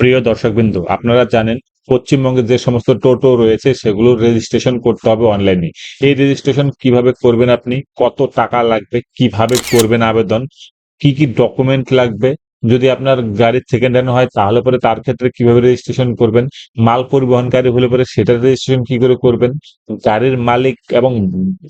প্রিয় দর্শকবৃন্দ, আপনারা জানেন পশ্চিমবঙ্গে যে সমস্ত টোটো রয়েছে সেগুলোর রেজিস্ট্রেশন করতে হবে অনলাইনে এই রেজিস্ট্রেশন কীভাবে করবেন আপনি? কত টাকা লাগবে? কীভাবে করবেন আবেদন? কি কি ডকুমেন্ট লাগবে? যদি আপনার গাড়ির সেকেন্ড হ্যান্ড হয়, তাহলে পরে তার ক্ষেত্রে কীভাবে রেজিস্ট্রেশন করবেন? মাল পরিবহনকারী হলে পরে সেটার রেজিস্ট্রেশন কি করে করবেন? গাড়ির মালিক এবং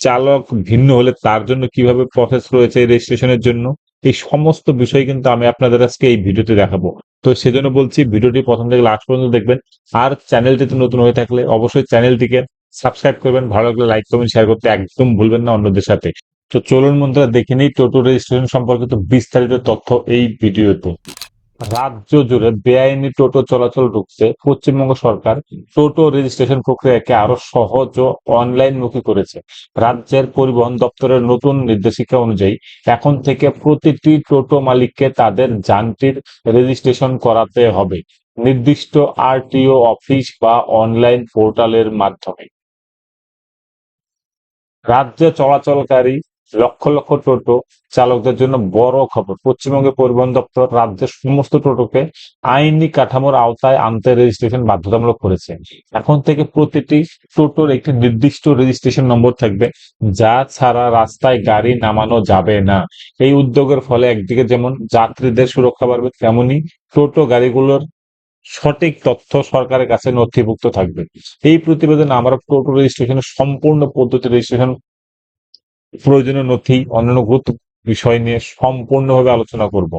চালক ভিন্ন হলে তার জন্য কীভাবে প্রসেস রয়েছে এই রেজিস্ট্রেশনের জন্য? এই সমস্ত বিষয় কিন্তু আমি আপনাদের আজকে এই ভিডিওতে দেখাবো। তো সেজন্য বলছি ভিডিওটি প্রথম থেকে লাস্ট পর্যন্ত দেখবেন। আর চ্যানেলটিতে নতুন হয়ে থাকলে অবশ্যই চ্যানেলটিকে সাবস্ক্রাইব করবেন, ভালো লাগলে লাইক কমেন্ট শেয়ার করতে একদম ভুলবেন না অন্যদের সাথে। তো চলুন মন্ত্রা দেখে নিই টোটো রেজিস্ট্রেশন সম্পর্কিত বিস্তারিত তথ্য এই ভিডিওতে রাজ্য জুড়ে বেআইনি টোটো চলাচল রুখতে পশ্চিমবঙ্গ সরকার। টোটো রেজিস্ট্রেশন প্রক্রিয়াকে আরও সহজ ও অনলাইনমুখী করেছে। রাজ্যের পরিবহন দপ্তরের নতুন নির্দেশিকা অনুযায়ী এখন থেকে প্রতিটি টোটো মালিককে তাদের যানটির রেজিস্ট্রেশন করাতে হবে। নির্দিষ্ট আরটিও অফিস বা অনলাইন পোর্টালের মাধ্যমে। রাজ্যে চলাচলকারী লক্ষ লক্ষ টোটো চালকদের জন্য বড় খবর। পশ্চিমবঙ্গের পরিবহন দপ্তর রাজ্যের সমস্ত টোটোকে আইনি কাঠামোর আওতায় আনতে রেজিস্ট্রেশন বাধ্যতামূলক করেছে। এখন থেকে প্রতিটি টোটোর একটি নির্দিষ্ট রেজিস্ট্রেশন নম্বর থাকবে, যা ছাড়া রাস্তায় গাড়ি নামানো যাবে না। এই উদ্যোগের ফলে একদিকে যেমন যাত্রীদের সুরক্ষা বাড়বে, তেমনি টোটো গাড়িগুলোর সঠিক তথ্য সরকারের কাছে নথিভুক্ত থাকবে। এই প্রতিবেদনে আমরা টোটো রেজিস্ট্রেশনের সম্পূর্ণ পদ্ধতি রেজিস্ট্রেশন প্রয়োজনীয় নথি, অন্যান্য গুরুত্ব বিষয় নিয়ে সম্পূর্ণভাবে আলোচনা করব।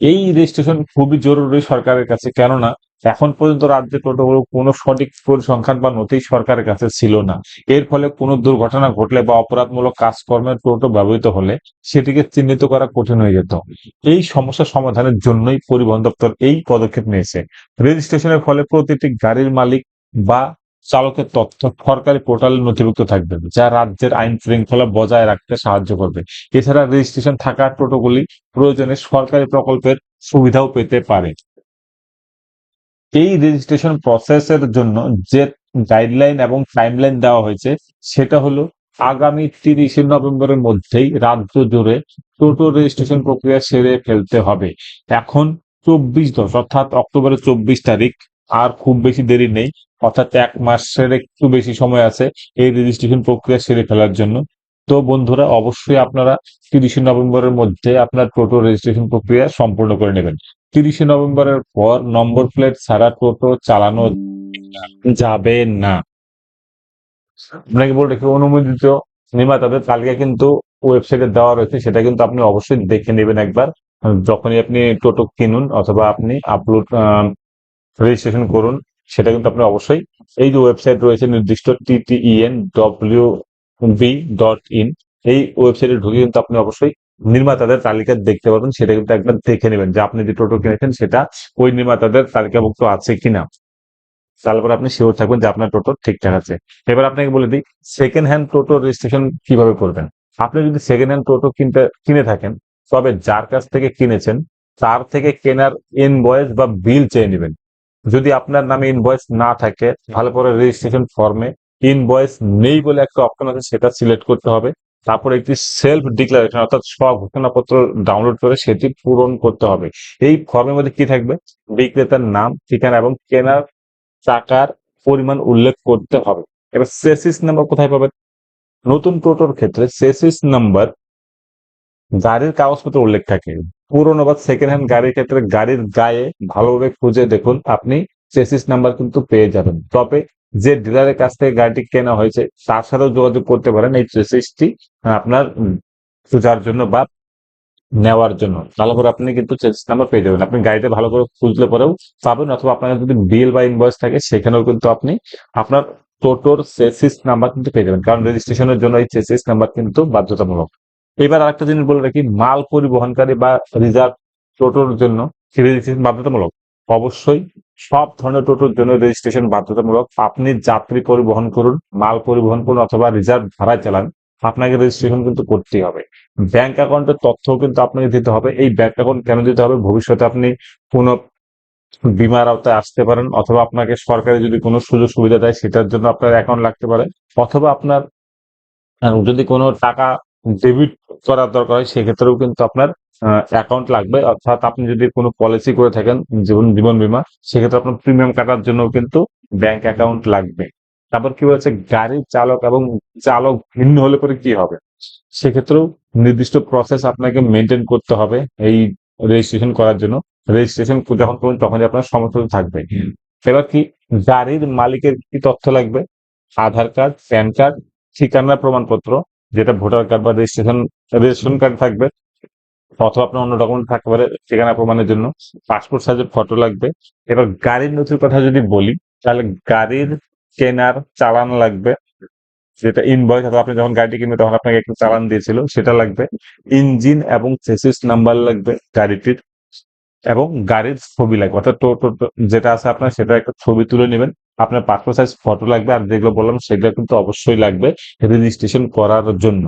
এই রেজিস্ট্রেশন খুবই জরুরি সরকারের কাছে, কেননা এখন পর্যন্ত রাজ্যে টোটোগুলো কোনো সঠিক পরিসংখ্যান বা নথি সরকারের কাছে ছিল না। এর ফলে কোনো দুর্ঘটনা ঘটলে বা অপরাধমূলক কাজকর্মের টোটো ব্যবহৃত হলে সেটিকে চিহ্নিত করা কঠিন হয়ে যেত। এই সমস্যা সমাধানের জন্যই পরিবহন দপ্তর এই পদক্ষেপ নিয়েছে। রেজিস্ট্রেশনের ফলে প্রতিটি গাড়ির মালিক বা চালকের তথ্য সরকারি পোর্টালে নথিভুক্ত থাকবে, যা রাজ্যের আইন শৃঙ্খলা বজায় রাখতে সাহায্য করবে। এছাড়া রেজিস্ট্রেশন থাকা টোটোগুলি প্রয়োজনে সরকারি প্রকল্পের সুবিধাও পেতে পারে। এই রেজিস্ট্রেশন প্রসেসের জন্য যে গাইডলাইন এবং টাইমলাইন দেওয়া হয়েছে, সেটা হলো আগামী তিরিশে নভেম্বরের মধ্যেই রাজ্য জুড়ে টোটো রেজিস্ট্রেশন প্রক্রিয়া সেরে ফেলতে হবে। এখন চব্বিশ দশ, অর্থাৎ অক্টোবরের চব্বিশ তারিখ আর খুব বেশি দেরি নেই। অর্থাৎ এক মাসের একটু বেশি সময় আছে এই রেজিস্ট্রেশন প্রক্রিয়া সেরে ফেলার জন্য। তো বন্ধুরা, অবশ্যই আপনারা তিরিশে নভেম্বরের মধ্যে আপনার টোটো রেজিস্ট্রেশন প্রক্রিয়া সম্পূর্ণ করে নেবেন। তিরিশে নভেম্বরের পর নম্বর প্লেট ছাড়া টোটো চালানো যাবে না। আপনাকে বলে রেখে, অনুমোদিত নির্মাতাদের তালিকা কিন্তু ওয়েবসাইটে দেওয়া রয়েছে, সেটা কিন্তু আপনি অবশ্যই দেখে নেবেন একবার। যখনই আপনি টোটো কিনুন অথবা আপনি আপলোড রেজিস্ট্রেশন করুন, সেটা কিন্তু আপনি অবশ্যই এই যে ওয়েবসাইট রয়েছে নির্দিষ্ট TTEN W B dot in এই ওয়েবসাইটে ঢুকে কিন্তু আপনি অবশ্যই নির্মাতাদের তালিকা দেখতে পাবেন, সেটা কিন্তু একবার দেখে নেবেন যে আপনি যে টোটো কিনেছেন সেটা ওই নির্মাতাদের তালিকাভুক্ত আছে কিনা। তারপর আপনি শিওর থাকবেন যে আপনার টোটো ঠিকঠাক আছে। এবার আপনাকে বলে দিই সেকেন্ড হ্যান্ড টোটো রেজিস্ট্রেশন কীভাবে করবেন? আপনি যদি সেকেন্ড হ্যান্ড টোটো কিনতে, কিনে থাকেন, তবে যার কাছ থেকে কিনেছেন, তার থেকে কেনার ইনভয়েস বা বিল চেয়ে নেবেন। যদি আপনার নামে ইনভয়েস না থাকে, ভালো করে রেজিস্ট্রেশন ফর্মে ইনভয়েস নেই বলে একটা অপশন আছে, সেটা সিলেক্ট করতে হবে। তারপর একটি সেলফ ডিক্লারেশন অর্থাৎ স্বঘোষণাপত্র ডাউনলোড করে সেটি পূরণ করতে হবে। এই ফর্মের মধ্যে কি থাকবে? বিক্রেতার নাম, ঠিকানা এবং কেনার টাকার পরিমাণ উল্লেখ করতে হবে। এবার সেসিস নাম্বার কোথায় পাবেন? নতুন টোটোর ক্ষেত্রে সেসিস নাম্বার গাড়ির কাগজপত্র উল্লেখ থাকে। পুরনো বা সেকেন্ড হ্যান্ড গাড়ির ক্ষেত্রে গাড়ির গায়ে ভালোভাবে খুঁজে দেখুন, আপনি চেসিস নাম্বার কিন্তু পেয়ে যাবেন। তবে যে ডিলারের কাছ থেকে গাড়িটি কেনা হয়েছে, তার সাথেও যোগাযোগ করতে পারেন এই চেসিসটি আপনার খোঁজার জন্য বা নেওয়ার জন্য। ভালো করে আপনি কিন্তু চেসিস নাম্বার পেয়ে যাবেন। আপনি গাড়িতে ভালো করে খুঁজলে পরেও পাবেন অথবা আপনার যদি বিল বা ইনভয়েস থাকে, সেখানেও কিন্তু আপনি আপনার টোটোর চেসিস নাম্বার কিন্তু পেয়ে যাবেন। কারণ রেজিস্ট্রেশনের জন্য এই চেসিস নাম্বার কিন্তু বাধ্যতামূলক। এবার আরেকটা জিনিস বলে রাখি, মাল পরিবহনকারী বা রিজার্ভ টোটোর জন্য রেজিস্ট্রেশন বাধ্যতামূলক। অবশ্যই সব ধরনের টোটোর জন্য রেজিস্ট্রেশন বাধ্যতামূলক। আপনি যাত্রী পরিবহন করুন, মাল পরিবহন করুন অথবা রিজার্ভ ভাড়ায় চালান, আপনাকে রেজিস্ট্রেশন কিন্তু করতেই হবে। ব্যাংক অ্যাকাউন্টের তথ্য কিন্তু আপনাকে দিতে হবে। এই ব্যাংক অ্যাকাউন্ট কেন দিতে হবে? ভবিষ্যতে আপনি কোনো বিমার আওতায় আসতে পারেন অথবা আপনাকে সরকারি যদি কোনো সুযোগ সুবিধা দেয়, সেটার জন্য আপনার অ্যাকাউন্ট লাগতে পারে। অথবা আপনার যদি কোনো টাকা ডেবিট করার দরকার হয়, সেক্ষেত্রেও কিন্তু আপনার অ্যাকাউন্ট লাগবে। অর্থাৎ আপনি যদি কোনো পলিসি করে থাকেন, জীবন জীবন বিমা, সেক্ষেত্রে আপনার প্রিমিয়াম কাটার জন্য কিন্তু ব্যাংক অ্যাকাউন্ট লাগবে। তারপর কি বলেছে? গাড়ির চালক এবং চালক ভিন্ন হলে পরে কি হবে? সেক্ষেত্রেও নির্দিষ্ট প্রসেস আপনাকে মেনটেন করতে হবে এই রেজিস্ট্রেশন করার জন্য। রেজিস্ট্রেশন যখন করবেন, তখনই আপনার সমস্ত থাকবে। এবার কি? গাড়ির মালিকের কি তথ্য লাগবে? আধার কার্ড, প্যান কার্ড, ঠিকানা, প্রমাণপত্র। যেটা ভোটার কার্ড বা রেজিস্ট্রেশন রেজিস্ট্রেশন কার্ড থাকবে, অথবা আপনার অন্য ডকুমেন্ট থাকতে পারে ঠিকানা প্রমাণের জন্য পাসপোর্ট সাইজের ফটো লাগবে। এবার গাড়ির নথির কথা যদি বলি, তাহলে গাড়ির কেনার চালান লাগবে, যেটা ইনভয়েস অথবা আপনি যখন গাড়িটি কিনবেন তখন আপনাকে একটা চালান দিয়েছিল, সেটা লাগবে। ইঞ্জিন এবং চেসিস নাম্বার লাগবে গাড়িটির, এবং গাড়ির ছবি লাগবে, অর্থাৎ টোটো, যেটা আছে আপনার সেটা একটা ছবি তুলে নেবেন। আপনার পাসপোর্ট সাইজ ফটো লাগবে আর যেগুলো বললাম সেগুলো কিন্তু অবশ্যই লাগবে রেজিস্ট্রেশন করার জন্য।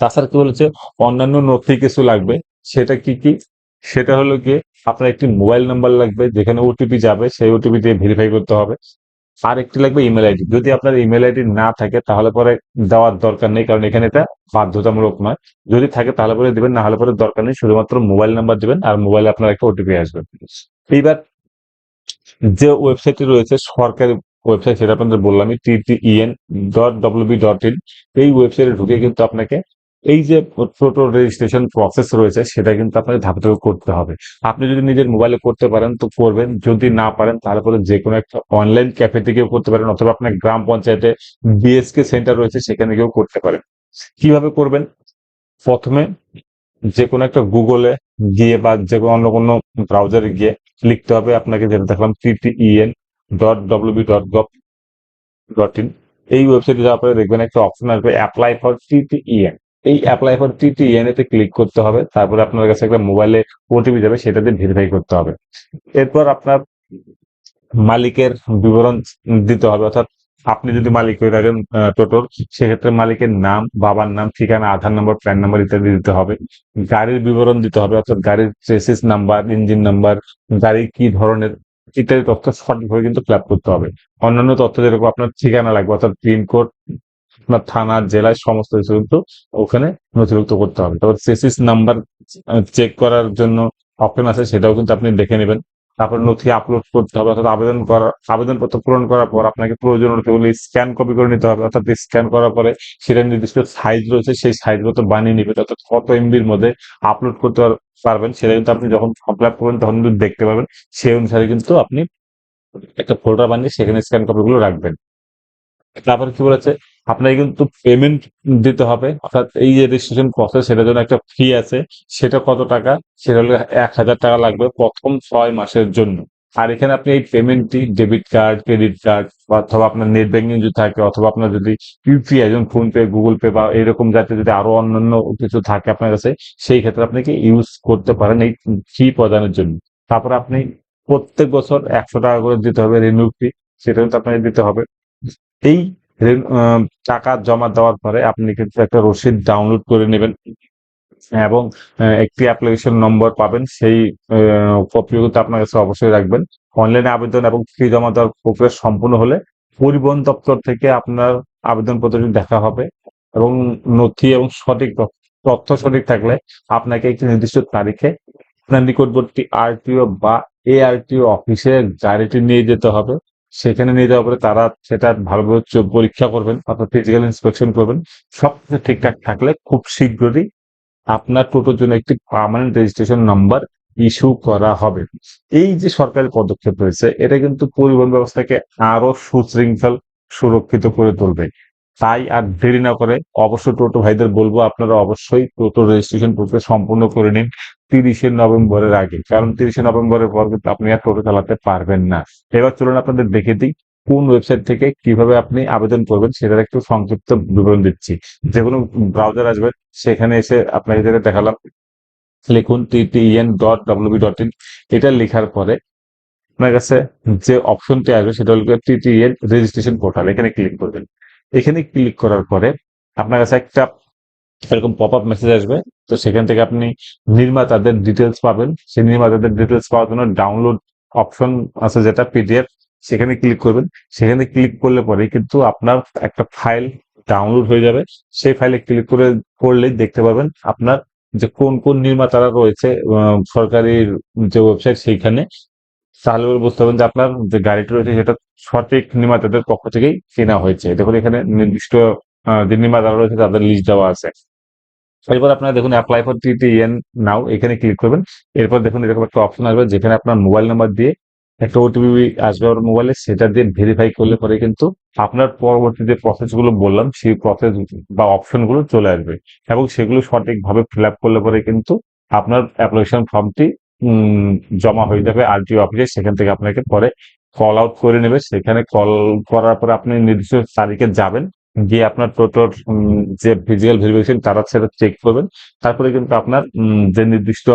তাছাড়া কি বলেছে? অন্যান্য নথি কিছু লাগবে। সেটা কি কি? সেটা হলো গিয়ে আপনার একটি মোবাইল নাম্বার লাগবে যেখানে ওটিপি যাবে, সেই ওটিপি দিয়ে ভেরিফাই করতে হবে। আর একটি লাগবে ইমেল আইডি যদি আপনার ইমেল আইডি না থাকে তাহলে পরে দেওয়ার দরকার নেই, কারণ এখানে এটা বাধ্যতামূলক নয়। যদি থাকে তাহলে পরে দিবেন, না হলে পরে দরকার নেই, শুধুমাত্র মোবাইল নাম্বার দিবেন আর মোবাইলে আপনার একটা ওটিপি আসবে। এইবার যে ওয়েবসাইটটি রয়েছে, সরকারি ওয়েবসাইট সেটা আপনাদের বললামই TTEN dot WB dot in এই ওয়েবসাইটে ঢুকে কিন্তু আপনাকে এই যে টোটো রেজিস্ট্রেশন প্রসেস রয়েছে, সেটা কিন্তু আপনাকে ধাপে ধাপে করতে হবে। আপনি যদি নিজের মোবাইলে করতে পারেন, তো করবেন। যদি না পারেন, তাহলে পরে যে কোনো একটা অনলাইন ক্যাফে থেকেও করতে পারেন, অথবা আপনার গ্রাম পঞ্চায়েতে বিএসকে সেন্টার রয়েছে, সেখানে গিয়েও করতে পারেন। কীভাবে করবেন? প্রথমে যে কোনো একটা গুগলে গিয়ে বা যে কোনো অন্য কোনো ব্রাউজারে গিয়ে লিখতে হবে। আপনাকে যেটা দেখলাম TTEN dot WB dot gov dot in এই ওয়েবসাইটে যাওয়ার পরে দেখবেন, একটা অপশন আসবে অ্যাপ্লাই ফর টিটিইএন এই অ্যাপ্লাই ফর টিটিএন এতে ক্লিক করতে হবে। তারপরে আপনার কাছে একটা মোবাইলে ওটিপি যাবে, সেটা দিয়ে ভেরিফাই করতে হবে। এরপর আপনার মালিকের বিবরণ দিতে হবে। অর্থাৎ আপনি যদি মালিক হয়ে থাকেন টোটোর সেক্ষেত্রে মালিকের নাম বাবার নাম ঠিকানা আধার নম্বর প্যান নাম্বার ইত্যাদি দিতে হবে। গাড়ির বিবরণ দিতে হবে অর্থাৎ গাড়ির চেসিস নাম্বার ইঞ্জিন নাম্বার গাড়ি কি ধরনের ইত্যাদি তথ্য সঠিকভাবে কিন্তু ফিল করতে হবে। অন্যান্য তথ্য যেরকম আপনার ঠিকানা লাগবে অর্থাৎ পিনকোড আপনার থানা জেলায় সমস্ত কিছু কিন্তু ওখানে নথিভুক্ত করতে হবে। তারপর চেসিস নাম্বার চেক করার জন্য অপশন আছে সেটাও কিন্তু আপনি দেখে নেবেন। তারপর নথি আপলোড করতে হবে, অর্থাৎ আবেদন করা, আবেদনপত্র পূরণ করার পর আপনাকে প্রয়োজন নথিগুলি স্ক্যান কপি করে নিতে হবে, অর্থাৎ স্ক্যান করার পরে সেটা নির্দিষ্ট সাইজ রয়েছে, সেই সাইজ মতো বানিয়ে নিবে অর্থাৎ কত এমবির মধ্যে আপলোড করতে পারবেন, সেটা কিন্তু আপনি যখন অ্যাপ্লাই করবেন তখন কিন্তু দেখতে পাবেন, সেই অনুসারে কিন্তু আপনি একটা ফোল্ডার বানিয়ে সেখানে স্ক্যান কপিগুলো রাখবেন। তারপর কি বলেছে? আপনাকে কিন্তু পেমেন্ট দিতে হবে। অর্থাৎ এই যে রেজিস্ট্রেশন প্রসেস সেটার জন্য একটা ফি আছে। সেটা কত টাকা? সেটা হলো এক হাজার টাকা লাগবে প্রথম ছয় মাসের জন্য। আর এখানে আপনি এই পেমেন্টটি ডেবিট কার্ড ক্রেডিট কার্ড অথবা আপনার নেট ব্যাংকিং যদি থাকে, অথবা আপনার যদি ইউপিআই যেমন ফোন পে গুগল পে বা এরকম জাতীয় যদি আরও অন্যান্য কিছু থাকে আপনার কাছে, সেই ক্ষেত্রে আপনাকে ইউজ করতে পারেন এই ফি প্রদানের জন্য। তারপর আপনি প্রত্যেক বছর একশো টাকা করে দিতে হবে রিনিউ ফি সেটা কিন্তু আপনাকে দিতে হবে। এই টাকা জমা দেওয়ার পরে আপনি কিন্তু একটা রসিদ ডাউনলোড করে নেবেন এবং একটি অ্যাপ্লিকেশন নম্বর পাবেন। সেই কপিও কিন্তু আপনার কাছে অবশ্যই রাখবেন। অনলাইনে আবেদন এবং ফি জমা দেওয়ার প্রক্রিয়া সম্পূর্ণ হলে পরিবহন দপ্তর থেকে আপনার আবেদনপত্রটি দেখা হবে এবং নথি এবং সঠিক তথ্য সঠিক থাকলে আপনাকে একটি নির্দিষ্ট তারিখে আপনার নিকটবর্তী আরটিও বা এআরটিও অফিসে গাড়িটি নিয়ে যেতে হবে। সেখানে নিয়ে যাওয়ার পরে তারা সেটা ভালোভাবে পরীক্ষা করবেন অর্থাৎ ফিজিক্যাল ইন্সপেকশন করবেন। সব কিছু ঠিকঠাক থাকলে খুব শীঘ্রই আপনার টোটোর জন্য একটি পার্মানেন্ট রেজিস্ট্রেশন নাম্বার ইস্যু করা হবে। এই যে সরকারি পদক্ষেপ রয়েছে, এটা কিন্তু পরিবহন ব্যবস্থাকে আরও সুশৃঙ্খল, সুরক্ষিত করে তুলবে। তাই আর দেরি না করে অবশ্যই টোটো ভাইদের বলব, আপনারা অবশ্যই টোটো রেজিস্ট্রেশন প্রক্রিয়া সম্পূর্ণ করে নিন তিরিশে নভেম্বরের আগে। কারণ তিরিশে নভেম্বরের পর কিন্তু আপনি আর টোটো চালাতে পারবেন না। এবার চলুন আপনাদের দেখে দিই, কোন ওয়েবসাইট থেকে কীভাবে আপনি আবেদন করবেন সেটার একটু সংক্ষিপ্ত বিবরণ দিচ্ছি। যে কোনো ব্রাউজার আসবে, সেখানে এসে আপনাকে যেটা দেখালাম, লিখুন TTN dot WB dot in এটা লেখার পরে আপনার কাছে যে অপশনটি আসবে, সেটা হল টিটিএন রেজিস্ট্রেশন পোর্টাল এখানে ক্লিক করবেন। এখানে ক্লিক করার পরে আপনার কাছে একটা এরকম পপ আপ মেসেজ আসবে। তো সেখান থেকে আপনি নির্মাতাদের ডিটেলস পাবেন। সেই নির্মাতাদের ডিটেলস পাওয়ার জন্য ডাউনলোড অপশন আছে যেটা পিডিএফ সেখানে ক্লিক করবেন। সেখানে ক্লিক করলে পরে কিন্তু আপনার একটা ফাইল ডাউনলোড হয়ে যাবে। সেই ফাইলে ক্লিক করে, করলেই দেখতে পাবেন আপনার যে কোন কোন নির্মাতারা রয়েছে সরকারি যে ওয়েবসাইট সেইখানে তাহলে বুঝতে পারবেন যে আপনার যে গাড়িটি রয়েছে সেটা সঠিক নির্মাতাদের পক্ষ থেকেই কেনা হয়েছে। দেখুন, এখানে নির্দিষ্ট যে নির্মাতারা রয়েছে তাদের লিস্ট দেওয়া আছে। এরপর আপনারা দেখুন অ্যাপ্লাই ফর টিটিএন নাও এখানে ক্লিক করবেন। এরপর দেখুন, এরকম একটা অপশন আসবে যেখানে আপনার মোবাইল নাম্বার দিয়ে একটা ওটিপি আসবে আপনার মোবাইলে সেটা দিয়ে ভেরিফাই করলে পরে কিন্তু আপনার পরবর্তী যে প্রসেসগুলো বললাম, সেই প্রসেস বা অপশনগুলো চলে আসবে। এবং সেগুলো সঠিকভাবে ফিল আপ করলে পরে কিন্তু আপনার অ্যাপ্লিকেশন ফর্মটি জমা হয়ে যাবে আরটিও অফিসে সেখান থেকে আপনাকে পরে কল আউট করে নেবে। সেখানে কল করার পরে আপনি নির্দিষ্ট তারিখে যাবেন। গিয়ে আপনার টোটোর যে ফিজিক্যাল ভেরিফিকেশন তারা সেটা চেক করবেন। তারপরে কিন্তু আপনার যে নির্দিষ্ট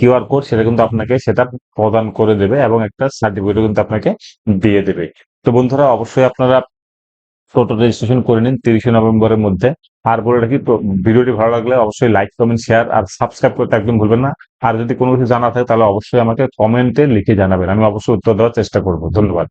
কিউআর কোড সেটা কিন্তু আপনাকে সেটা প্রদান করে দেবে এবং একটা সার্টিফিকেট কিন্তু আপনাকে দিয়ে দেবে। তো বন্ধুরা, অবশ্যই আপনারা টোটো রেজিস্ট্রেশন করে নিন তিরিশে নভেম্বরের মধ্যে। আর বলে রাখি ভিডিওটি ভালো লাগলে অবশ্যই লাইক কমেন্ট শেয়ার আর সাবস্ক্রাইব করতে একদম ভুলবেন না। আর যদি কোনো কিছু জানা থাকে তাহলে অবশ্যই আমাকে কমেন্টে লিখে জানাবেন। আমি অবশ্যই উত্তর দেওয়ার চেষ্টা করব। ধন্যবাদ।